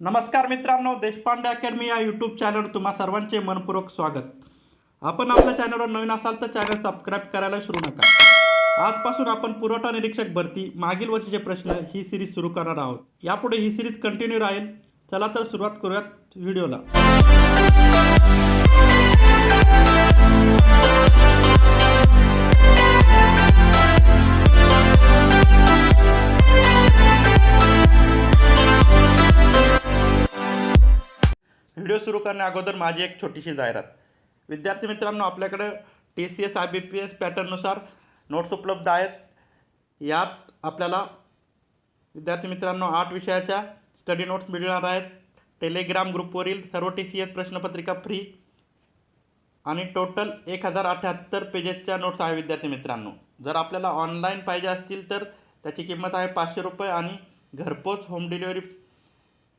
नमस्कार मित्रांनो देशपांडे अकॅडमी या यूट्यूब चॅनलवर तुम्हा सर्वांचे मनपूर्वक स्वागत. आपण आपल्या चॅनलवर नवीन असाल तर चॅनल सबस्क्राईब करायला विसरू नका. आजपासून आपण पुरवठा निरीक्षक भरती मागील वर्षीचे प्रश्न ही सिरीज सुरू करणार आहोत. यापुढे ही सिरीज कंटिन्यू राहील. चला तर सुरुवात करूयात व्हिडिओला सुरू करण्या अगोदर माझी एक छोटीशी जाहिरात. विद्यार्थी मित्रांनो आपल्याकडं T C S I B P S पॅटर्ननुसार notes उपलब्ध आहेत. यात आपल्याला विद्यार्थी मित्रांनो आठ विषयाच्या स्टडी नोट्स मिळणार आहेत. टेलिग्राम ग्रुपवरील सर्व टी सी एस प्रश्नपत्रिका फ्री आणि टोटल एक हजार अठ्ठ्याहत्तर पेजेसच्या नोट्स आहे विद्यार्थी मित्रांनो. जर आपल्याला ऑनलाईन पाहिजे असतील तर त्याची किंमत आहे पाचशे रुपये आणि घरपोच होम डिलिव्हरी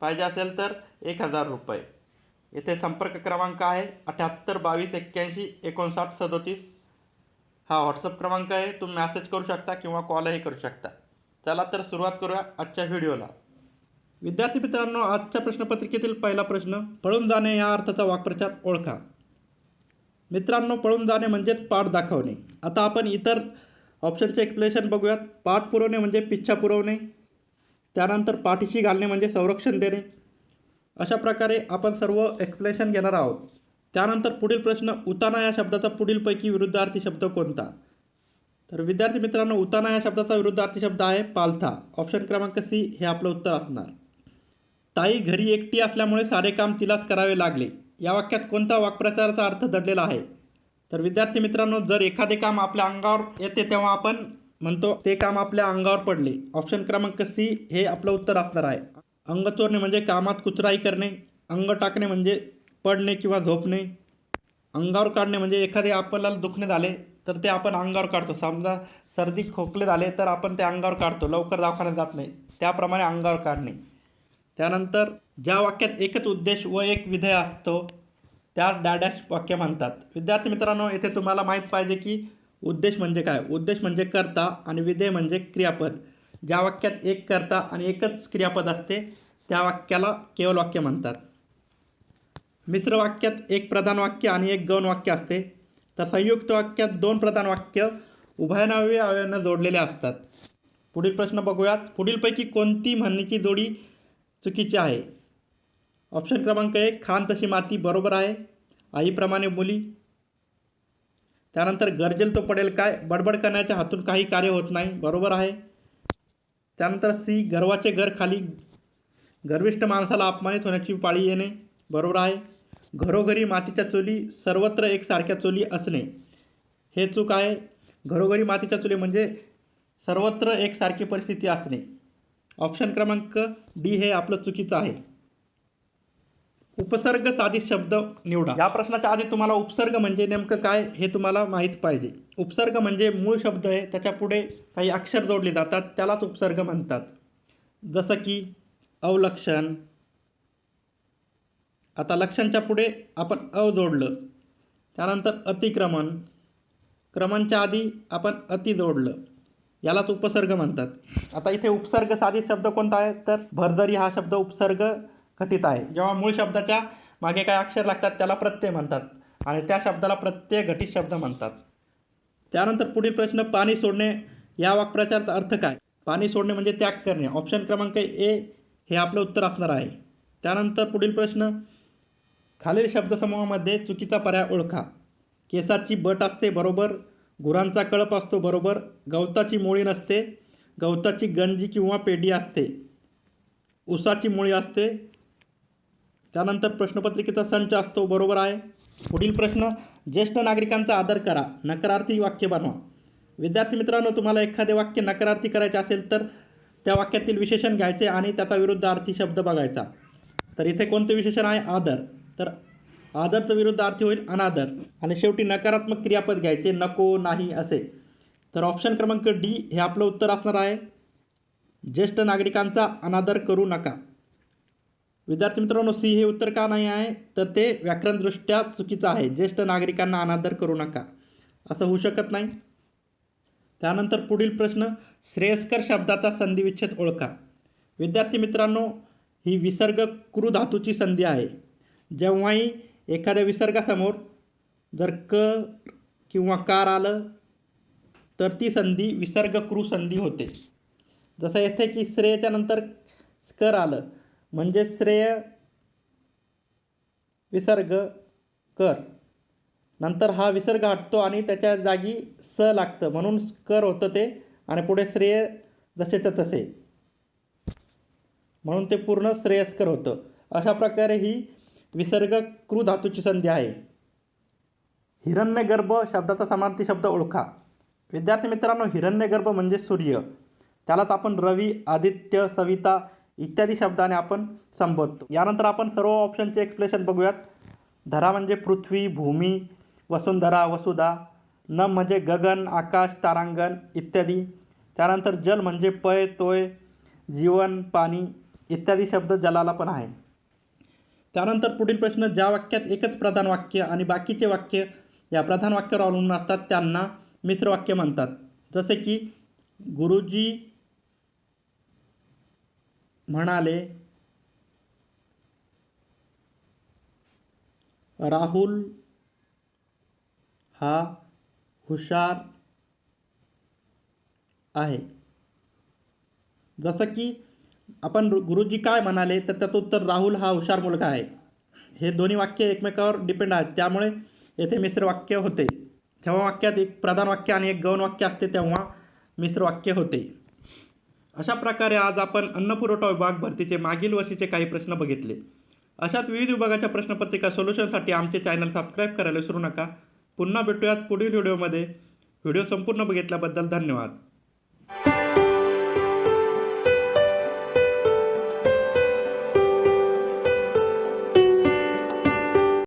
पाहिजे असेल तर एक हजार रुपये. येथे संपर्क क्रमांक आहे अठ्याहत्तर बावीस एक्क्याऐंशी एकोणसाठ सदोतीस. हा व्हॉट्सअप क्रमांक आहे. तुम्ही मॅसेज करू शकता किंवा कॉलही करू शकता. चला तर सुरुवात करूया आजच्या व्हिडिओला विद्यार्थी मित्रांनो आजच्या प्रश्नपत्रिकेतील पहिला प्रश्न पळून जाणे या अर्थाचा वाक्प्रचार ओळखा. मित्रांनो पळून जाणे म्हणजेच पाठ दाखवणे. आता आपण इतर ऑप्शनचे एक्सप्लेनेशन बघूयात. पाठ पुरवणे म्हणजे पिच्छा पुरवणे. त्यानंतर पाठीशी घालणे म्हणजे संरक्षण देणे. अशा प्रकारे आपण सर्व एक्सप्लेनेशन घेणार आहोत. त्यानंतर पुढील प्रश्न उताना या शब्दाचा पुढीलपैकी विरुद्धार्थी शब्द कोणता? तर विद्यार्थी मित्रांनो उताना या शब्दाचा विरुद्धार्थी शब्द आहे पालथा. ऑप्शन क्रमांक सी हे आपलं उत्तर असणार. ताई घरी एकटी असल्यामुळे सारे काम तिलाच करावे लागले. या वाक्यात कोणता वाक्प्रचाराचा अर्थ दडलेला आहे? तर विद्यार्थी मित्रांनो जर एखादे काम आपल्या अंगावर येते तेव्हा आपण म्हणतो ते काम आपल्या अंगावर पडले. ऑप्शन क्रमांक सी हे आपलं उत्तर असणार आहे. अंग चोरणे म्हणजे कामात कुचराई करणे अंग टाकणे म्हणजे पडणे किंवा झोपणे. अंगावर काढणे म्हणजे एखादे आपल्याला दुखणे झाले तर ते आपण अंगावर काढतो. समजा सर्दी खोकले झाले तर आपण ते अंगावर काढतो. लवकर दवाखान्यात जात नाही. त्याप्रमाणे अंगावर काढणे. त्यानंतर ज्या वाक्यात एकच उद्देश व एक विधेय असतो त्या डॅडॅश वाक्य म्हणतात. विद्यार्थी मित्रांनो येथे तुम्हाला माहीत पाहिजे की उद्देश म्हणजे काय? उद्देश म्हणजे कर्ता आणि विधेय म्हणजे क्रियापद. ज्या वाक्यात एक कर्ता आणि एकच क्रियापद असते त्या वाक्याला केवळ वाक्य म्हणतात. मिश्र वाक्यात एक प्रधान वाक्य आणि एक गौण वाक्य असते. तर संयुक्त वाक्यात दोन प्रधान वाक्य उभयनावे अवयवांना जोडलेले असतात. पुढील प्रश्न बघूयात. पुढीलपैकी कोणती म्हणणीची जोडी चुकीची आहे? ऑप्शन क्रमांक एक खान तशी माती बरोबर आहे. आईप्रमाणे मुली. त्यानंतर गरजेल तो पडेल काय? बडबड करण्याच्या हातून काही कार्य होत नाही. बरोबर आहे. त्यानंतर सी गर्वाचे घर खाली गर्विष्ठ माणसाला अपमानित होण्याची पाळी येणे बरोबर आहे. घरोघरी मातीच्या चुली सर्वत्र एकसारख्या चुली असणे. हे चूक आहे. घरोघरी मातीच्या चुली म्हणजे सर्वत्र एकसारखी परिस्थिती असणे. ऑप्शन क्रमांक डी हे आपलं चुकीचं आहे. उपसर्ग साधित शब्द निवडा. या प्रश्नाच्या आधी तुम्हाला उपसर्ग म्हणजे नेमकं काय हे तुम्हाला माहीत पाहिजे. उपसर्ग म्हणजे मूळ शब्द आहे. त्याच्या पुढे काही अक्षर जोडले जातात. त्यालाच उपसर्ग म्हणतात. जसं की अवलक्षण. आता लक्षणच्या पुढे आपण अव जोडलं. त्यानंतर अतिक्रमण. क्रमांच्या आधी आपण अति जोडलं. यालाच उपसर्ग म्हणतात. आता इथे उपसर्ग साधित शब्द कोणता आहे? तर भरदरी हा शब्द उपसर्ग घटित आहे. जेव्हा मूळ शब्दाच्या मागे काय अक्षर लागतात त्याला प्रत्यय म्हणतात. आणि त्या शब्दाला प्रत्यय घटित शब्द म्हणतात. त्यानंतर पुढील प्रश्न पाणी सोडणे. या वाक्प्रचाराचा अर्थ काय? पाणी सोडणे म्हणजे त्याग करणे. ऑप्शन क्रमांक ए हे आपलं उत्तर असणार आहे. त्यानंतर पुढील प्रश्न खालील शब्दसमूहामध्ये चुकीचा पर्याय ओळखा. केसाची बट असते बरोबर गुरांचा कळप असतो बरोबर गवताची मुळी नसते गवताची गंजी किंवा पेढी असते उसाची मुळी असते. त्यानंतर प्रश्नपत्रिकेचा संच असतो बरोबर आहे. पुढील प्रश्न ज्येष्ठ नागरिकांचा आदर करा नकारार्थी वाक्य बनवा. विद्यार्थी मित्रांनो तुम्हाला एखादे वाक्य नकारार्थी करायचे असेल तर त्या वाक्यातील विशेषण घ्यायचे आणि त्याचा विरुद्धार्थी शब्द बघायचा. तर इथे कोणते विशेषण आहे? आदर. तर आदरचं विरुद्धार्थी होईल अनादर. आणि शेवटी नकारात्मक क्रियापद घ्यायचे नको नाही असे. तर ऑप्शन क्रमांक डी हे आपलं उत्तर असणार आहे. ज्येष्ठ नागरिकांचा अनादर करू नका. विद्यार्थी मित्रांनो सी हे उत्तर का नाही आहे? तर ते व्याकरणदृष्ट्या चुकीचं आहे. ज्येष्ठ नागरिकांना अनादर करू नका. असं होऊ शकत नाही. त्यानंतर पुढील प्रश्न श्रेयस्कर शब्दाचा संधिविच्छेद ओळखा. विद्यार्थी मित्रांनो ही विसर्ग क्रू धातूची संधी आहे. जेव्हाही एखाद्या विसर्गासमोर जर क किंवा कार आलं तर ती संधी विसर्ग क्रू संधी होते. जसं येथे की श्रेयच्या नंतर स्कर आलं म्हणजे श्रेय विसर्ग कर. नंतर हा विसर्ग हटतो आणि त्याच्या जागी स लागतं. म्हणून कर होतं ते आणि पुढे श्रेय जसेच्या तसे. म्हणून ते पूर्ण श्रेयस्कर होतं. अशा प्रकारे ही विसर्ग क्रू धातूची संधी आहे. हिरण्यगर्भ शब्दाचा समानार्थी शब्द ओळखा. विद्यार्थी मित्रांनो हिरण्यगर्भ म्हणजे सूर्य. त्यालाच आपण रवी आदित्य सविता इत्यादी शब्दाने आपण संबोधतो. यानंतर आपण सर्व ऑप्शनचे एक्सप्लेशन बघूयात. धरा म्हणजे पृथ्वी भूमी वसुंधरा वसुधा न म्हणजे गगन आकाश तारांगण इत्यादी. त्यानंतर जल म्हणजे पय तोय जीवन पाणी इत्यादी शब्द जलाला पण आहे. त्यानंतर पुढील प्रश्न ज्या वाक्यात एकच प्रधान वाक्य आणि बाकीचे वाक्य या प्रधान वाक्यावर अवलंबून असतात त्यांना मिश्र वाक्य म्हणतात. जसे की गुरुजी म्हणाले राहुल हा हुशार आहे. जसं की आपण गुरुजी काय म्हणाले तर त्याचं उत्तर राहुल हा हुशार मुलगा आहे. हे दोन्ही वाक्य एकमेकावर डिपेंड आहेत. त्यामुळे येथे मिश्र वाक्य होते. जेव्हा वाक्यात एक प्रधान वाक्य आणि एक गौण वाक्य असते तेव्हा मिश्र वाक्य होते. अशा प्रकारे आज आपण अन्नपुरवठा विभाग भरतीचे मागील वर्षीचे काही प्रश्न बघितले. अशाच विविध विभागाच्या प्रश्नपत्रिका सोल्युशनसाठी आमचे चॅनल सबस्क्राईब करायला विसरू नका. पुन्हा भेटूयात पुढील व्हिडिओमध्ये. व्हिडिओ संपूर्ण बघितल्याबद्दल धन्यवाद.